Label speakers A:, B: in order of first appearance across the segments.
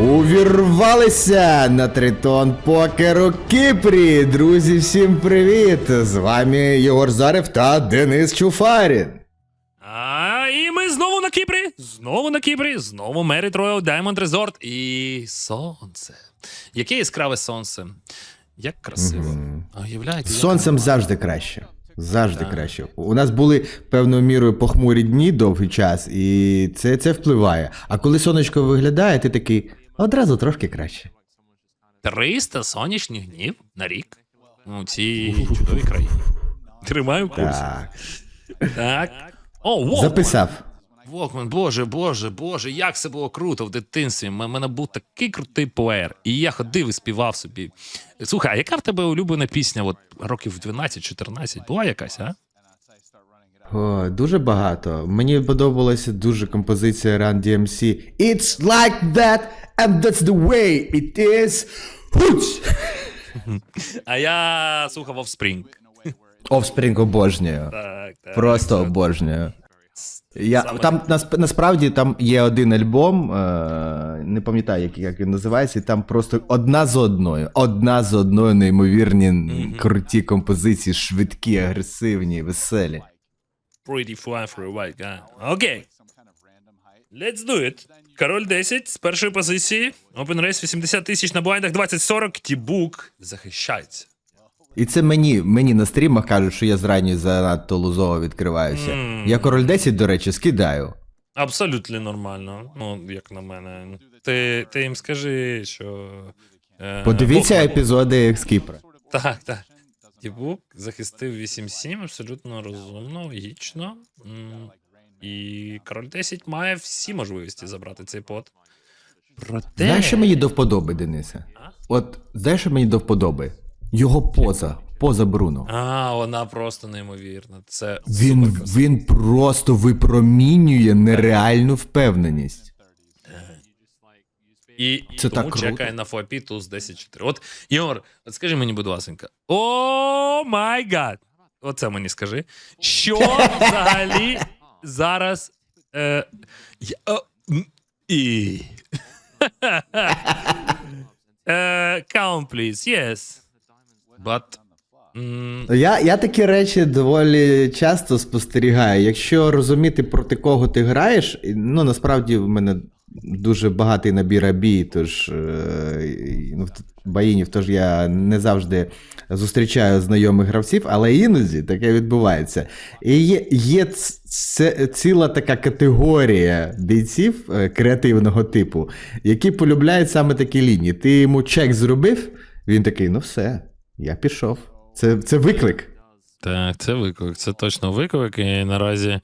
A: Увірвалися на тритон покеру Кіпрі. Друзі, всім привіт! З вами Єгор Зарев та Денис Чуфарін.
B: А, і ми знову на Кіпрі, знову на Кіпрі, знову Merit Royal Diamond Resort і сонце. Яке яскраве сонце. Як красиво. А уявляєте?
A: З
B: як
A: сонцем завжди краще. Завжди краще. У нас були певною мірою похмурі дні довгий час, і це, це впливає. А коли сонечко виглядає, ти такий одразу трошки краще.
B: 300 сонячних днів на рік у цій чудовій країні. Тримаю курс.
A: Так.
B: Так. О, Walkman.
A: Записав.
B: Walkman, боже, боже, боже, як це було круто в дитинстві. У мене був такий крутий плеєр. І я ходив і співав собі. Слухай, а яка в тебе улюблена пісня? От років 12-14 була якась, а?
A: О, дуже багато. Мені подобалася дуже композиція Run DMC. It's like that, and that's the way it is.
B: А я слухав Offspring.
A: Offspring обожнюю.
B: Так, так.
A: Просто обожнюю. Я,
B: Саме
A: там насп- насправді там є один альбом, е, не пам'ятаю, як, як він називається, і там просто одна з одною, одна з одною неймовірні м, круті композиції, швидкі, агресивні, веселі.
B: Pretty fly for a white guy. Окей. Let's do it. Король 10 з першої позиції. Open Race 80 тисяч на блайндах 20-40. Тібук захищається.
A: І це мені, мені на стрімах кажуть, що я зранню занадто лузово відкриваюся. Я король 10, до речі, скидаю.
B: Абсолютно нормально. Ну, як на мене. Ти, ти їм скажи, що. е,
A: Подивіться епізоди з Кіпра.
B: Так, так. Тібук захистив 8-7, абсолютно розумно, логічно. І король 10 має всі можливості забрати цей пот. Проте.
A: Знаєш, що мені до вподоби, Денисе? От знаєш, що мені до вподоби? Його поза, поза Бруно.
B: А, вона просто неймовірна. Це
A: Він, він просто випромінює нереальну впевненість.
B: І
A: Це
B: тому
A: так круто.
B: чекає на флопі туз 10-4. От, Ігор, от скажи мені, будь ласка. О май гад! Оце мені скажи. Що взагалі зараз. Е, я, о, м, і. е, count, please. Yes. But. м,
A: Я, я такі речі доволі часто спостерігаю. Якщо розуміти, проти кого ти граєш, і, ну насправді в мене дуже багатий набір абій, тож е, ну, баїнів, тож я не завжди зустрічаю знайомих гравців, але іноді таке відбувається. І є, є це ціла така категорія бійців е, креативного типу, які полюбляють саме такі лінії. Ти йому чек зробив, він такий, ну все, я пішов. Це, це виклик.
B: Так, це виклик, це точно виклик. І наразі,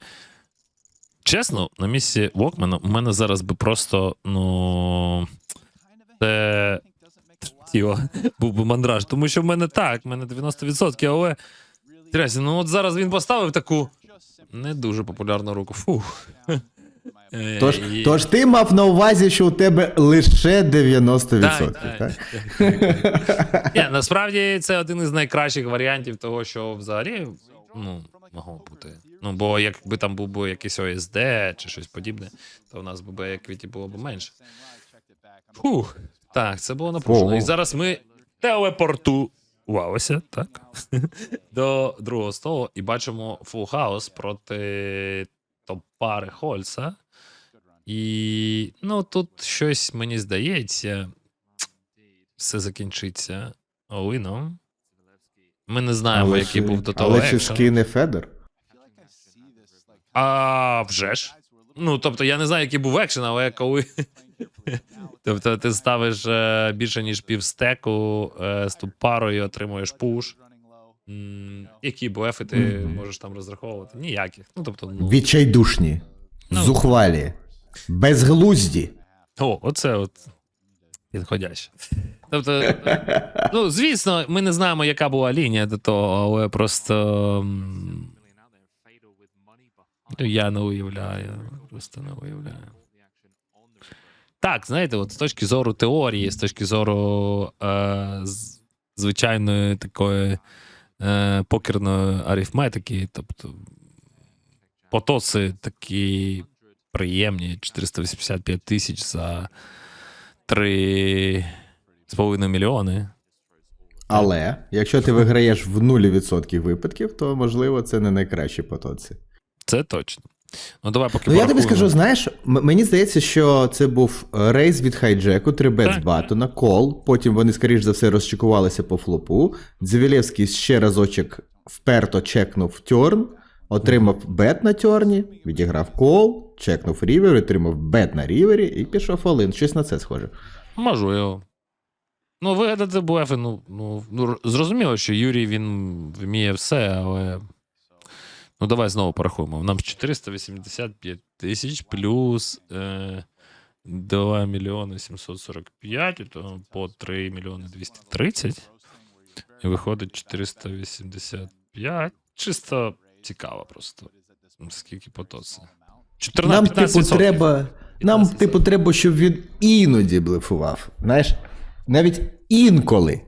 B: чесно, на місці Вокмена у мене зараз би просто, ну. Це. Тіло, був би мандраж. Тому що в мене так, в мене 90%, але. Трясі, ну от зараз він поставив таку не дуже популярну руку. Фух.
A: Тож,
B: і-
A: тож ти мав на увазі, що у тебе лише 90%.
B: Так,
A: Так,
B: так, Ні, насправді це один із найкращих варіантів того, що взагалі ну, могло бути. Ну, бо якби там був би якийсь ОСД чи щось подібне, то в нас би би квіті було б менше. Фух, так, це було напружено. І зараз ми телепортувалися, так, до другого столу і бачимо фул хаус проти топ-пари Хольца. І ну тут щось мені здається, все закінчиться Олином. Ми не знаємо,
A: Але,
B: який
A: ж-
B: був до того.
A: але чи ж
B: екшен. А вже ж. Ну, тобто, я не знаю, який був екшен, але коли. тобто, ти ставиш е, більше, ніж півстеку е, з ту парою отримуєш пуш. М, Які буефи ти можеш там розраховувати? Ніяких. Ну, тобто, ну.
A: Відчайдушні,
B: Ну.
A: зухвалі, безглузді.
B: О, оце от. Підходяще. Тобто, ну, звісно, ми не знаємо, яка була лінія до того, але просто. м, Ну, я не уявляю. Просто не уявляю. Так, знаєте, от з точки зору теорії, з точки зору е, звичайної такої е, покерної арифметики, тобто потоци такі приємні 485 тисяч за 3,5 мільйони.
A: Але якщо ти виграєш в 0% випадків, то можливо це не найкращі потоці.
B: Це точно. Ну, давай поки
A: Ну я тобі скажу, знаєш, м- мені здається, що це був рейс від хайджеку, 3 бет з Батона, кол. Потім вони, скоріш за все, розчекувалися по флопу. Дзевілєвський ще разочок вперто чекнув тьорн, отримав бет на тьорні, відіграв кол, чекнув рівер, отримав бет на рівері і пішов олин. Щось на це схоже.
B: Можливо. Ну, вигадати буефи, ну, ну, ну, зрозуміло, що Юрій він вміє все, але. Ну, давай знову порахуємо. Нам 485 тисяч плюс е, 2 мільйони 745, то по 3 мільйони 230. І виходить 485. Чисто цікаво просто. Скільки потоці. 14,
A: Нам, типу, треба. Нам, типу, треба, щоб він іноді блефував. Знаєш, навіть інколи.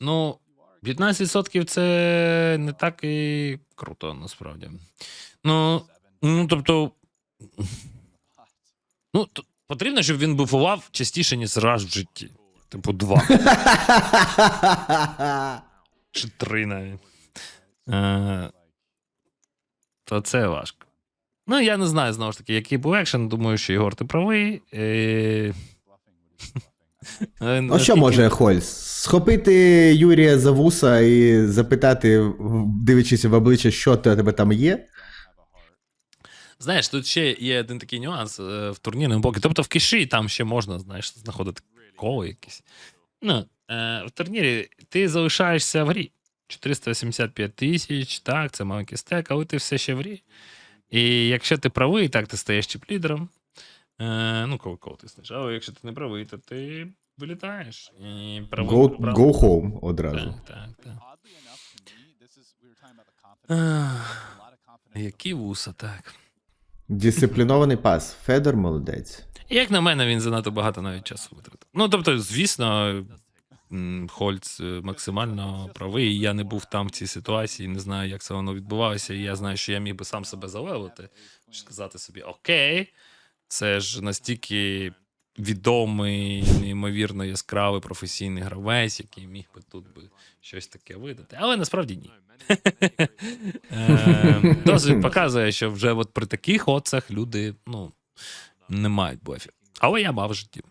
B: Ну, 15% це не так і круто, насправді. Ну, ну тобто. Ну, потрібно, щоб він буфував частіше, ніж раз в житті. Типу, два чи три навіть. Е, то це важко. Ну, я не знаю, знову ж таки, який був екшен. Думаю, що Ігор, ти правий. Е...
A: А Ну, що може Хольс? Схопити Юрія за вуса і запитати, дивлячись в обличчя, що те- тебе там є?
B: Знаєш, тут ще є один такий нюанс е, в турнірному бокі. Тобто в киші там ще можна, знаєш, знаходити коли якісь. Ну, е, в турнірі ти залишаєшся в грі. 485 тисяч, так, це маленький стек, але ти все ще в грі. І якщо ти правий, так ти стаєш чіп-лідером. Е, ну, коли кого тиснеш. Але якщо ти не правий, то ти вилітаєш. І правий
A: Go,
B: прибрав.
A: go home одразу.
B: Так, так, так. Які вуса, так.
A: Дисциплінований пас. Федор молодець.
B: Як на мене, він занадто багато навіть часу витратив. Ну, тобто, звісно, м, Хольц е, максимально правий. і Я не був там в цій ситуації, не знаю, як це воно відбувалося. І я знаю, що я міг би сам себе залевити, сказати собі: Окей, це ж настільки відомий, неймовірно яскравий професійний гравець, який міг би тут би щось таке видати. Але насправді ні. Е, Досвід показує, що вже от при таких оцах люди ну, не мають блефів. Але я мав в житті.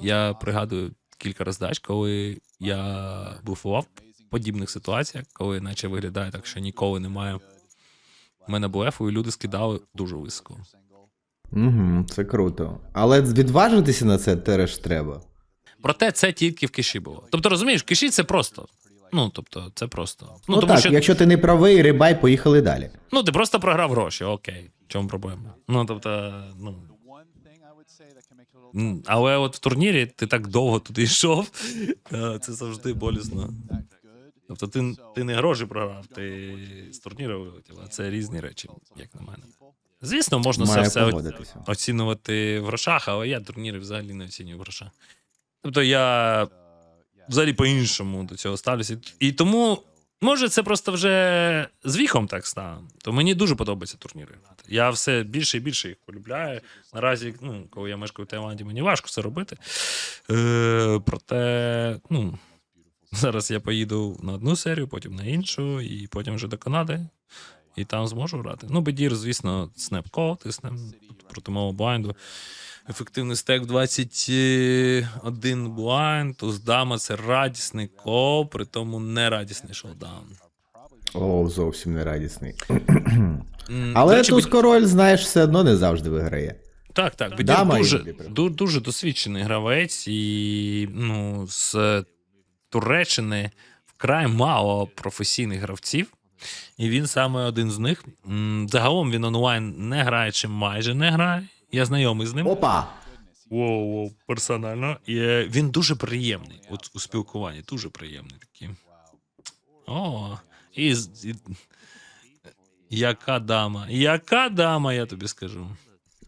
B: Я пригадую кілька роздач, коли я буфував в подібних ситуаціях, коли наче виглядає так, що ніколи немає. У мене блефу, і люди скидали дуже високо.
A: Угу, це круто. Але відважитися на це теж треба.
B: Проте це тільки в киші було. Тобто, розумієш, в киші це просто. Ну, тобто, це просто. Ну,
A: Ну,
B: тому
A: так,
B: що
A: якщо ти не правий, рибай, поїхали далі.
B: ну, ти просто програв гроші, окей. В чому проблема? Ну, тобто, ну. Але от в турнірі ти так довго туди йшов, це завжди болісно. Тобто ти, ти не гроші програв, ти з турніру вилетів, а це різні речі, як на мене. Звісно, можна це
A: Має
B: все
A: погодитися.
B: оцінювати в грошах, але я турніри взагалі не оцінюю в грошах. Тобто я взагалі по-іншому до цього ставлюся. І тому, може, це просто вже з віком так стало. То мені дуже подобаються турніри грати. Я все більше і більше їх полюбляю. Наразі, ну, коли я мешкаю в Таїланді, мені важко це робити. Е, проте, ну, зараз я поїду на одну серію, потім на іншу, і потім вже до Канади. І там зможу грати. Ну, Бедір, звісно, снепко, тиснем проти мого блайнду. Ефективний стек 21 блайнд. Уздама це радісний кол, при тому не радісний шоудаун.
A: О, зовсім не радісний. Але
B: речі,
A: туз король, знаєш, все одно не завжди виграє.
B: Так, так. Бедір
A: Дама
B: дуже,
A: іноді прям.
B: ду- дуже досвідчений гравець, і ну, з Туреччини вкрай мало професійних гравців. І він саме один з них. Загалом він онлайн не грає чи майже не грає. Я знайомий з ним.
A: Опа!
B: Воу, воу, персонально. І, е, він дуже приємний от, у спілкуванні, дуже приємний такий. О, і, і... Яка дама? Яка дама, я тобі скажу.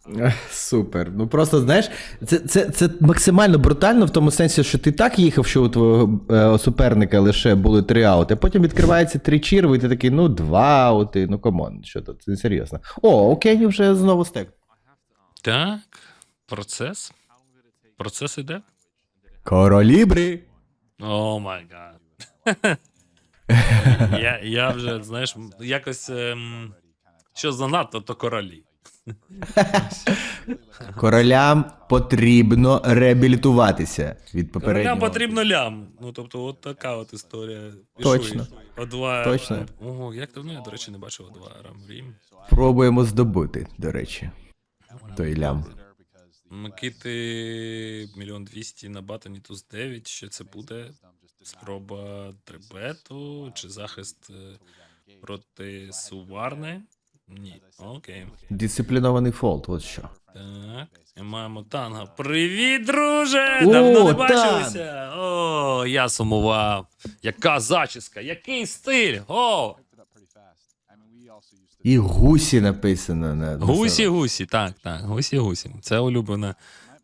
A: Супер. Ну просто знаєш, це, це, це максимально брутально в тому сенсі, що ти так їхав, що у твого е, суперника лише були три аути, а потім відкривається три чірви, і ти такий, ну, два аути, ну камон, що тут, це не серйозно. О, окей, вже знову стек.
B: Так, процес. Процес іде?
A: Королібри.
B: О май гад. я, я вже, знаєш, якось. Ем, що занадто, то королі.
A: Королям потрібно реабілітуватися від попереднього.
B: Королям потрібно лям. Ну, тобто, от така от історія.
A: Точно.
B: О2.
A: Точно.
B: Ого, як давно я, до речі, не бачив О2 Рам Рім.
A: Пробуємо здобути, до речі. Той лям.
B: Микити мільйон двісті на батоні туз 9. Що це буде? Спроба трибету чи захист е, проти суварни? Ні. Окей.
A: Дисциплінований фолд, от що.
B: Так. Маємо танга. Привіт, друже!
A: О,
B: Давно не
A: Тан!
B: бачилися. О, я сумував. Яка зачіска, який стиль! О!
A: І гусі написано на на
B: Гусі,
A: себе.
B: гусі, так, так, гусі, гусі. Це улюблена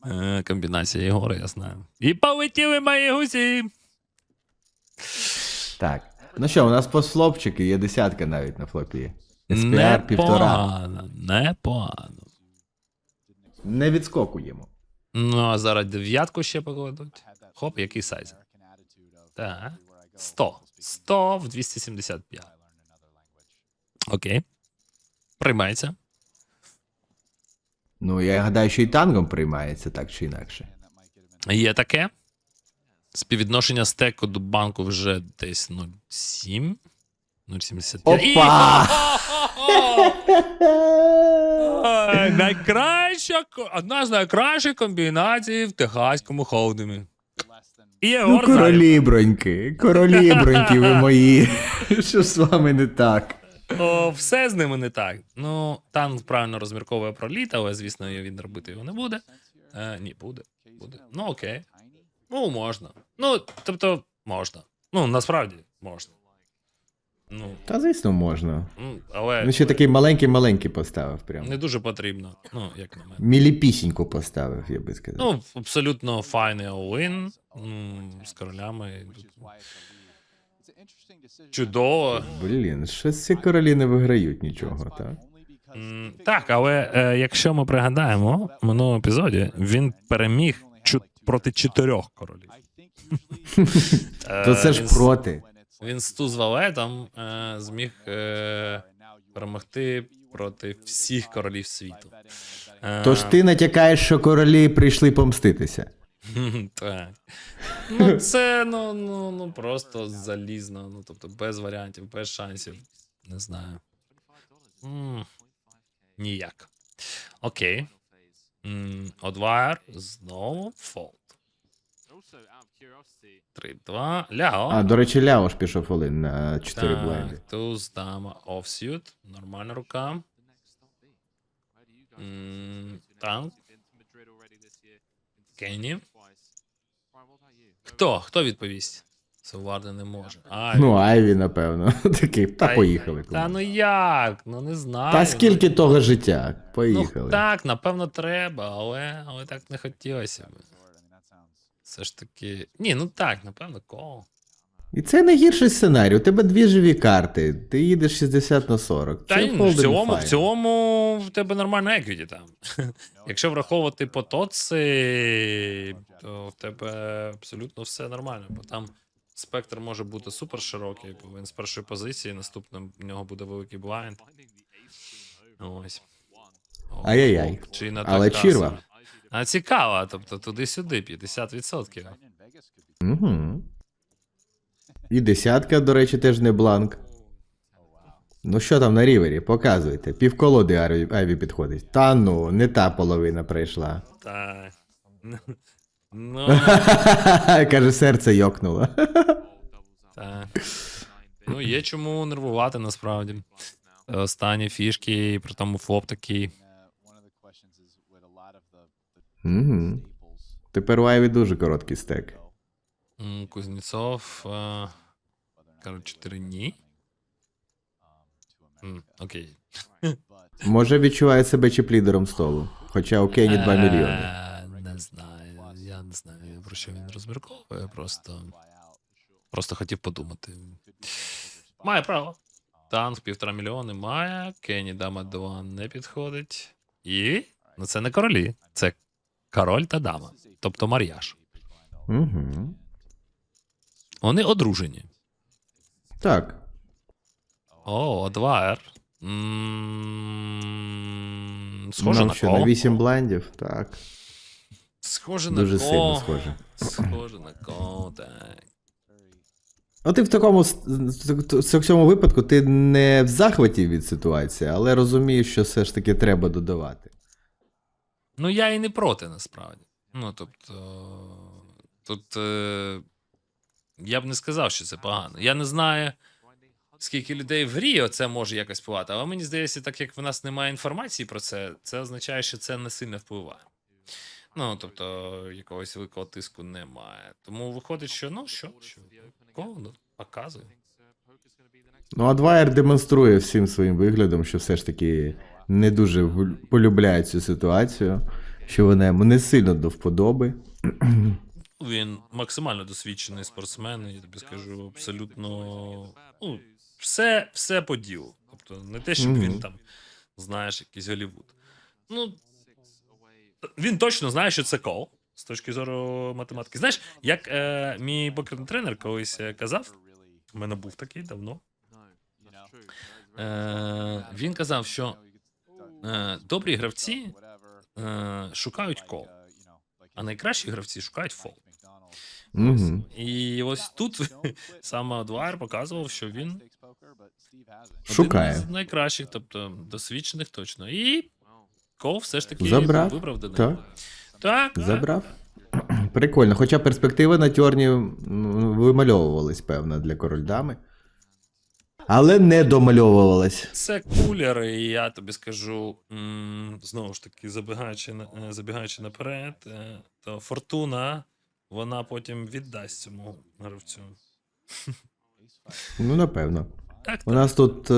B: е, комбінація Єгора, я знаю. І полетіли мої гусі!
A: Так. Ну що, у нас постфлопчики, є десятка навіть на флопі. SPR півтора.
B: Непогано, непогано.
A: Не відскокуємо.
B: Ну, а зараз дев'ятку ще покладуть. Хоп, який сайз? Так. 100. 100 в 275. Окей. Приймається.
A: Ну, я гадаю, що і тангом приймається так чи інакше.
B: Є таке. Співвідношення стеку до банку вже десь 0,7. 0,75.
A: Опа!
B: Найкраща, ко- одна з найкращих комбінацій в техаському холдемі. І
A: Ну,
B: Єгор знає.
A: короліброньки, короліброньки ви мої. Що з вами не так?
B: О, все з ними не так. Ну, танк правильно розмірковує про літ, але, звісно, він робити його не буде. Е, ні, буде. буде. Ну, окей. Ну, можна. Ну, тобто, можна. Ну, насправді можна. Ну,
A: Та звісно, можна.
B: ну, але
A: Він ще такий маленький-маленький поставив прям.
B: не дуже потрібно. Ну, як на мене.
A: Міліпісіньку поставив, я би сказав.
B: Ну, абсолютно файний all-in. м, З королями. Чудово.
A: Блін, щось ці королі не виграють нічого, так?
B: М, Так, але е, якщо ми пригадаємо, в минулому епізоді він переміг чу- проти чотирьох королів. Е,
A: То це ж
B: він
A: проти.
B: Він з туз валетом е, зміг е, перемогти проти всіх королів світу. Е,
A: Тож ти натякаєш, що королі прийшли помститися.
B: Так. Ну, це ну, ну, ну просто залізно. Ну, тобто, без варіантів, без шансів. Не знаю. М, Ніяк. Окей. Одвайр. Знову фолд. 3-2. Ляо.
A: А, до речі, Ляо ж пішов Олин на 4 блайнди.
B: Туз, дама, офсют. Нормальна рука. М, Танк. Кенні. Хто? Хто відповість? Суварда не може. А,
A: Ну, Айві, напевно. Такий, та
B: Та-
A: поїхали.
B: Та ну як? Ну не знаю.
A: Та скільки того життя?
B: Ну,
A: Поїхали.
B: так, напевно, треба, але, але так не хотілося б. Все ж таки. Ні, ну так, напевно, кол.
A: І це найгірший сценарій. У тебе дві живі карти. Ти їдеш 60 на 40.
B: Та
A: Це
B: ні, в
A: folding
B: цілому, в
A: fine.
B: цілому в тебе нормальна еквіті там. Якщо враховувати потоци, то в тебе абсолютно все нормально, бо там спектр може бути супер широкий, бо він з першої позиції, наступним в нього буде великий блайнд. Ось.
A: Ай-яй-яй.
B: Чи на
A: Але
B: так
A: чірва.
B: А цікаво, тобто туди-сюди, 50%.
A: Угу. І десятка, до речі, теж не бланк. Ну що там на рівері? Показуйте. Півколоди Айві, Айві підходить. Та ну, не та половина прийшла.
B: Так. Ну,
A: Каже, серце йокнуло.
B: так. Ну, є чому нервувати насправді. Останні фішки, при тому флоп такий.
A: Угу. Тепер у Айві дуже короткий стек.
B: М, Кузнєцов. е, Кажуть, 4 ні. М, Окей.
A: Може відчуває себе чіп-лідером столу. Хоча у Кені 2 мільйони.
B: Е, Не знаю. Я не знаю, про що він розмірковує, просто. Просто хотів подумати. Має право. Танк півтора мільйони має. Кенні Дама 2 не підходить. І. Ну це не королі. Це король та дама, тобто мар'яж.
A: Угу.
B: Вони одружені.
A: Так.
B: О, Адвайр. М, Схоже на
A: що,
B: кого?
A: на 8 блайндів? Так.
B: Схоже на
A: Дуже сильно схоже.
B: Схоже на кого, так.
A: Ну, ти в такому в цьому випадку ти не в захваті від ситуації, але розумієш, що все ж таки треба додавати.
B: Ну, я і не проти, насправді. Ну, тобто. Тут. Е... Я б не сказав, що це погано. Я не знаю, скільки людей в Ріо це може якось впливати, але мені здається, так як в нас немає інформації про це, це означає, що це не сильно впливає. Ну, тобто, якогось великого тиску немає. Тому виходить, що ну що, що кого ну, показує.
A: Ну, а демонструє всім своїм виглядом, що все ж таки не дуже в- полюбляє цю ситуацію, що вона йому не сильно до вподоби.
B: Він максимально досвідчений спортсмен, я тобі скажу абсолютно. Ну, все, все по ділу. Тобто, не те, щоб
A: Мгм.
B: він там, знаєш, якийсь Голівуд. Ну, він точно знає, що це кол з точки зору математики. Знаєш, як е, мій покерний тренер колись е, казав, у мене був такий давно. Е, він казав, що добрі гравці е, шукають кол, а найкращі гравці шукають фол.
A: Угу.
B: І ось тут саме Двайер показував, що він
A: Шукає.
B: один з найкращих, тобто досвідчених точно. І Кол все ж таки
A: Забрав.
B: вибрав до
A: Так.
B: Так, так.
A: Забрав. Прикольно. Хоча перспективи на тьорні вимальовувались, певно, для король дами. Але не домальовувалась.
B: Це кулер, і я тобі скажу, знову ж таки, забігаючи, е, забігаючи наперед, е, то фортуна вона потім віддасть цьому гравцю.
A: Ну, напевно.
B: Так,
A: У нас тут е,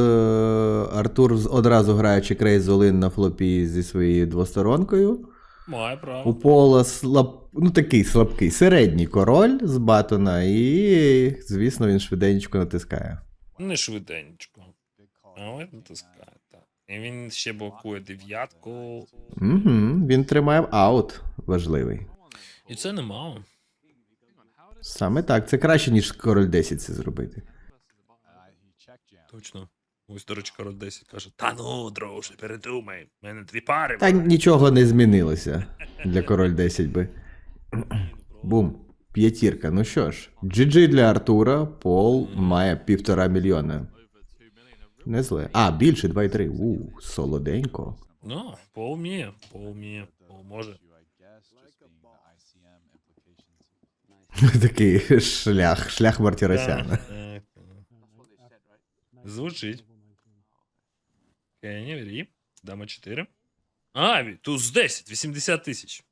A: Артур одразу граючи Крейз Олин на флопі зі своєю двосторонкою.
B: Має
A: У. Пола слаб... ну, такий слабкий, середній король з батона, і, звісно, він швиденько натискає.
B: Не швиденько. Але натискає, так. І він ще блокує дев'ятку.
A: Угу, він тримає аут важливий.
B: І це немало.
A: Саме так, це краще, ніж король 10 це зробити.
B: Точно. Ось, до речі, король 10 каже: Та ну, друже, передумай, в мене дві пари.
A: Та нічого не змінилося для король 10 би. Бум. П'ятірка. Ну що ж, GG для Артура, Пол має півтора мільйона. Не зле. А, більше 2,3. У, солоденько.
B: Ну, Пол вміє, Пол вміє, Пол може.
A: Такий шлях, шлях Мартіросяна.
B: Звучить. Кені, вірі. Дама 4. А, туз 10, 80 тисяч.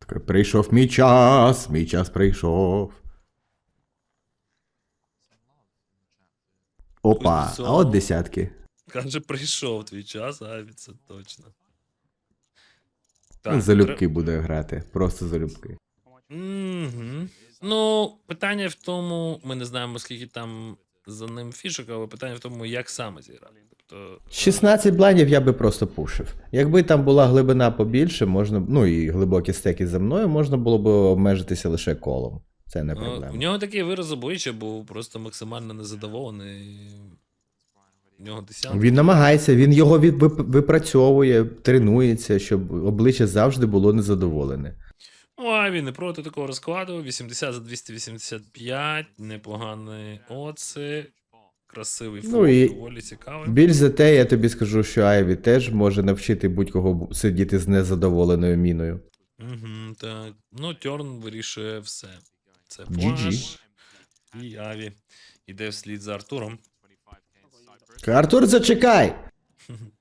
A: Такий, прийшов мій час, мій час прийшов. Опа, а от десятки.
B: Каже, прийшов твій час, а це точно.
A: Залюбки буде грати. Просто залюбки.
B: Угу. Ну, питання в тому, ми не знаємо, скільки там за ним фішок, але питання в тому, як саме зіграти. Тобто,
A: 16 блайндів я би просто пушив. Якби там була глибина побільше, можна, ну і глибокі стеки за мною, можна було б обмежитися лише колом. Це не
B: ну, в нього такий вираз обличчя був просто максимально незадоволений. В нього десятки.
A: Він намагається, він його від, вип- випрацьовує, тренується, щоб обличчя завжди було незадоволене.
B: Ну, а він не проти такого розкладу. 80 за 285, непоганий оце. Красивий
A: Ну
B: фон,
A: і-
B: доволі цікавий.
A: Більш за те, я тобі скажу, що Айві теж може навчити будь-кого сидіти з незадоволеною міною.
B: Угу, так. Ну, Терн вирішує все. Це. Флаш. І Аві іде вслід за Артуром.
A: Артур, зачекай!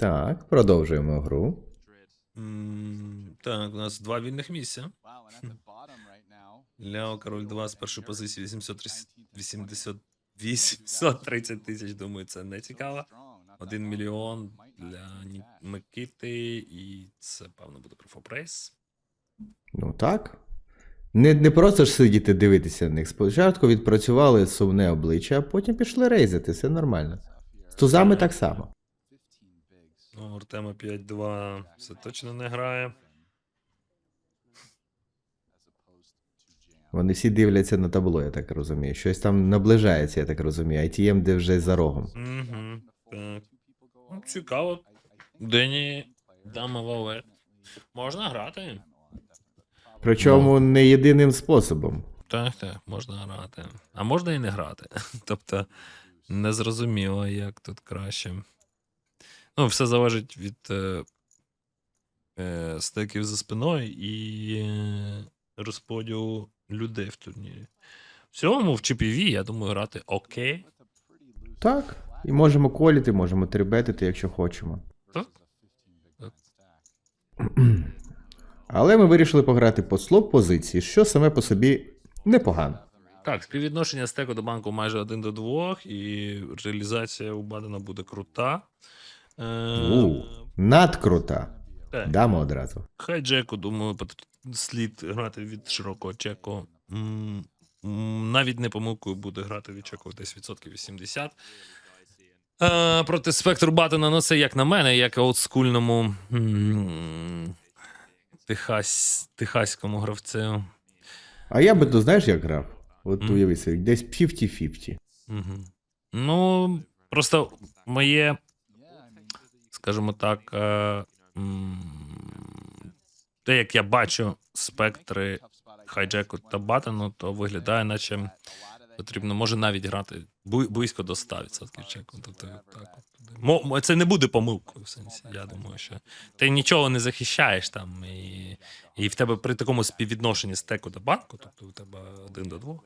A: Так, продовжуємо гру.
B: М, Так, у нас два вільних місця. Ляо Король 2 з першої позиції 830 830 тисяч, думаю, це не цікаво. Один мільйон для Ні- Микити, і це, певно, буде профопрейс.
A: Ну так. Не, не просто ж сидіти дивитися на них. Спочатку відпрацювали сумне обличчя, а потім пішли рейзити, все нормально. З тузами так само.
B: Артема 5-2 це точно не грає.
A: Вони всі дивляться на табло, я так розумію. Щось там наближається, я так розумію. ITM, де вже за рогом.
B: Угу, так. Ну, цікаво. Дені дама Валет. Можна грати.
A: Причому не єдиним способом.
B: Так, так, можна грати. А можна і не грати. Тобто, не зрозуміло, як тут краще. Ну, все залежить від е, е, стеків за спиною і е, розподілу людей в турнірі. В цілому, в GPV, я думаю, грати окей.
A: Так. І можемо коліти, можемо трибетити, якщо хочемо.
B: Так. Так.
A: Але ми вирішили пограти по слоп позиції, що саме по собі непогано.
B: Так, співвідношення стеку до банку майже 1 до 2, і реалізація у Бадена буде крута. Е,
A: надкрута.
B: так.
A: Дамо одразу.
B: Хай Джеку, думаю, слід грати від широкого чеку. М, м, Навіть не помилкою буде грати від чеку десь відсотків 80. Е, проти спектру Баттена, ну це як на мене, як олдскульному м, техаському гравцю.
A: А я би то знаєш, як грав? От
B: Мгм.
A: уяви собі, десь 50-50.
B: Угу. Ну, просто моє, скажімо так, е, те, як я бачу спектри хайджеку та батену, то виглядає, наче потрібно, може навіть грати близько до 100% чеку. Тобто, так, це не буде помилкою, в сенсі. Я думаю, що ти нічого не захищаєш там, і, і в тебе при такому співвідношенні стеку до банку, тобто у тебе один до двох.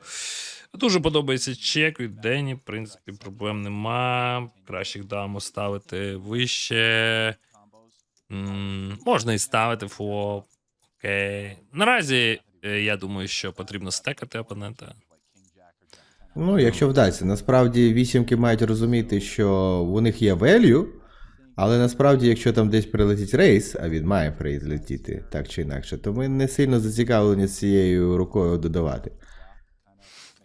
B: Дуже подобається чек від Дені, в принципі, проблем нема. Кращих дамо ставити вище. М, можна і ставити флоп. Окей. Наразі е, я думаю, що потрібно стекати опонента.
A: Ну, якщо вдасться. Насправді вісімки мають розуміти, що у них є value, але насправді, якщо там десь прилетить рейс, а він має прилетіти так чи інакше, то ми не сильно зацікавлені з цією рукою додавати.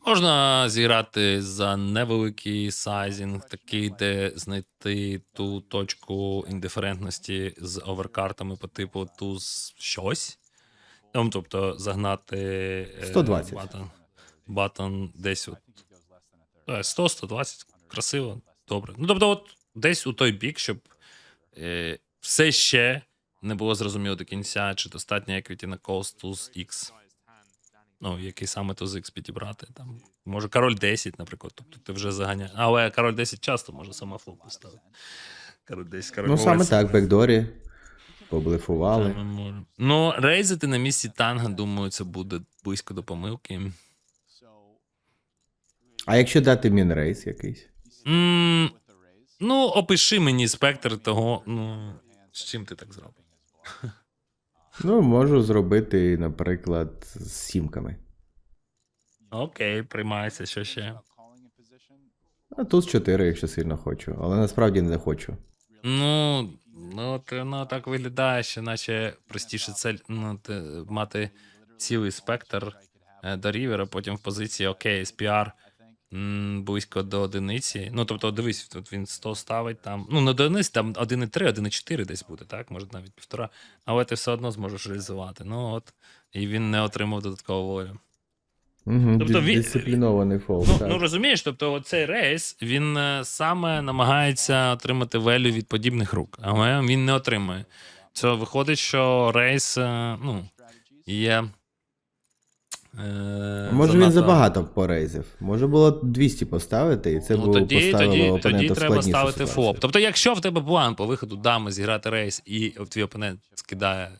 B: Можна зіграти за невеликий сайзінг, такий, де знайти ту точку індиферентності з оверкартами по типу туз щось. Ну, тобто загнати е,
A: 120.
B: батон, батон десь от. е, 100, 120, красиво, добре. Ну, тобто, от десь у той бік, щоб е, все ще не було зрозуміло до кінця, чи достатньо equity на кост туз X. Ну, який саме туз X підібрати. Там, може, король 10, наприклад. Тобто ти вже заганяєш. Але король 10 часто може саме флоп поставити. Король 10, король
A: Ну, саме так, бекдорі.
B: Може. Ну, рейзити на місці танга, думаю, це буде близько до помилки.
A: А якщо дати мінрейс якийсь?
B: м ну, опиши мені спектр того, ну, з чим ти так зробив.
A: Ну, можу зробити, наприклад, з сімками.
B: Окей, приймається, що ще.
A: А тут 4, якщо сильно хочу, але насправді не хочу.
B: Ну, ну, от, ну так виглядає, що наче простіше цель ну, те, мати цілий спектр е, до рівера, потім в позиції окей, SPR близько до одиниці. Ну, тобто, дивись, тут він 100 ставить там. Ну, не до одиниці, там 1,3, 1,4 десь буде, так? Може навіть півтора. Але ти все одно зможеш реалізувати. Ну от. І він не отримав додаткову волю.
A: Угу,
B: Тобто він-
A: Дисциплінований фол.
B: Ну,
A: так.
B: ну розумієш, тобто цей рейс він е, саме намагається отримати велю від подібних рук, але він не отримує. Це виходить, що рейс е, ну, є. Е,
A: Може він забагато порейзив. Може було 200 поставити, і це
B: Ну,
A: було
B: тоді,
A: поставило
B: тоді, тоді треба ставити
A: ситуацію.
B: флоп. Тобто, якщо в тебе план по виходу дами зіграти рейс, і твій опонент скидає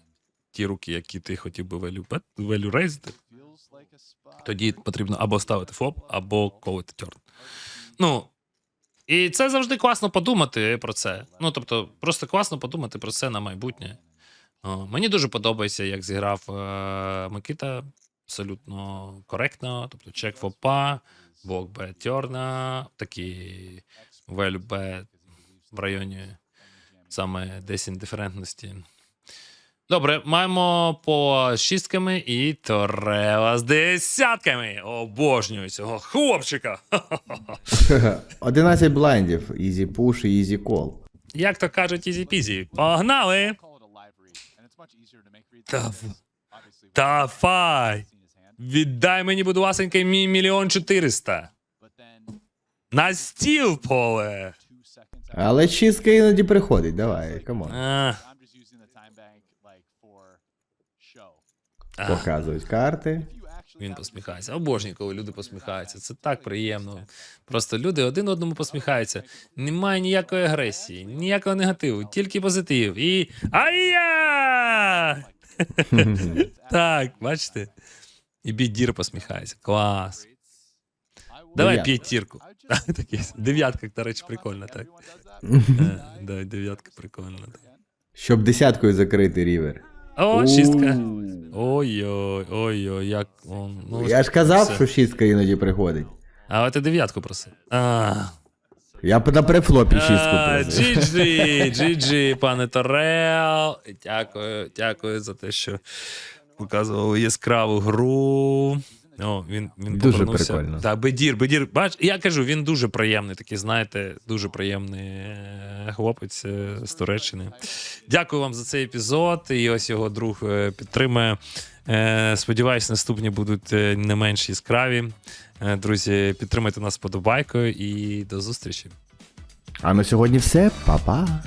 B: ті руки, які ти хотів би велю, велю рейзити, тоді потрібно або ставити флоп, або колити тьорн. Ну. І це завжди класно подумати про це. Ну, тобто, просто класно подумати про це на майбутнє. О, мені дуже подобається, як зіграв е, Микита. Абсолютно коректно. Тобто, чек фопа, блок Б тьорна, такий велю Б в районі саме десь індиферентності. Добре, маємо по шістками і Торева з десятками. Обожнюю цього хлопчика.
A: 11 блайндів, easy push і easy call.
B: Як то кажуть, ізі-пізі. Погнали! Та Давай! Віддай мені, будь ласенька, мій мільйон чотириста. На стіл поле.
A: Але чистка іноді приходить, давай, камон.
B: А,
A: Показують карти.
B: він посміхається. Обожнюю, коли люди посміхаються. Це так приємно. Просто люди один одному посміхаються. Немає ніякої агресії, ніякого негативу, тільки позитив. І. Ай-я! Так, бачите? І бідір посміхається. Клас. Давай п'ятірку. Дев'ятка, до речі, прикольно, так. Е, Давай, дев'ятка прикольно. так.
A: Щоб десяткою закрити рівер.
B: О, шістка. Ой-ой, ой-ой, як он. Ну,
A: Я ж казав, що шістка іноді приходить.
B: А ти дев'ятку просив.
A: Я б на префлопі шістку просив.
B: GG, GG, пане Торел. Дякую, дякую за те, що показував яскраву гру. О, він, він
A: Дуже
B: повернувся.
A: прикольно.
B: Так, Бедір, Бедір. Бач, я кажу, він дуже приємний, такий, знаєте, дуже приємний е, хлопець е, з Туреччини. Дякую вам за цей епізод. І ось його друг е, підтримує. Сподіваюсь, наступні будуть не менш яскраві. Друзі, підтримайте нас подобайкою і до зустрічі.
A: А на сьогодні все, Па-па.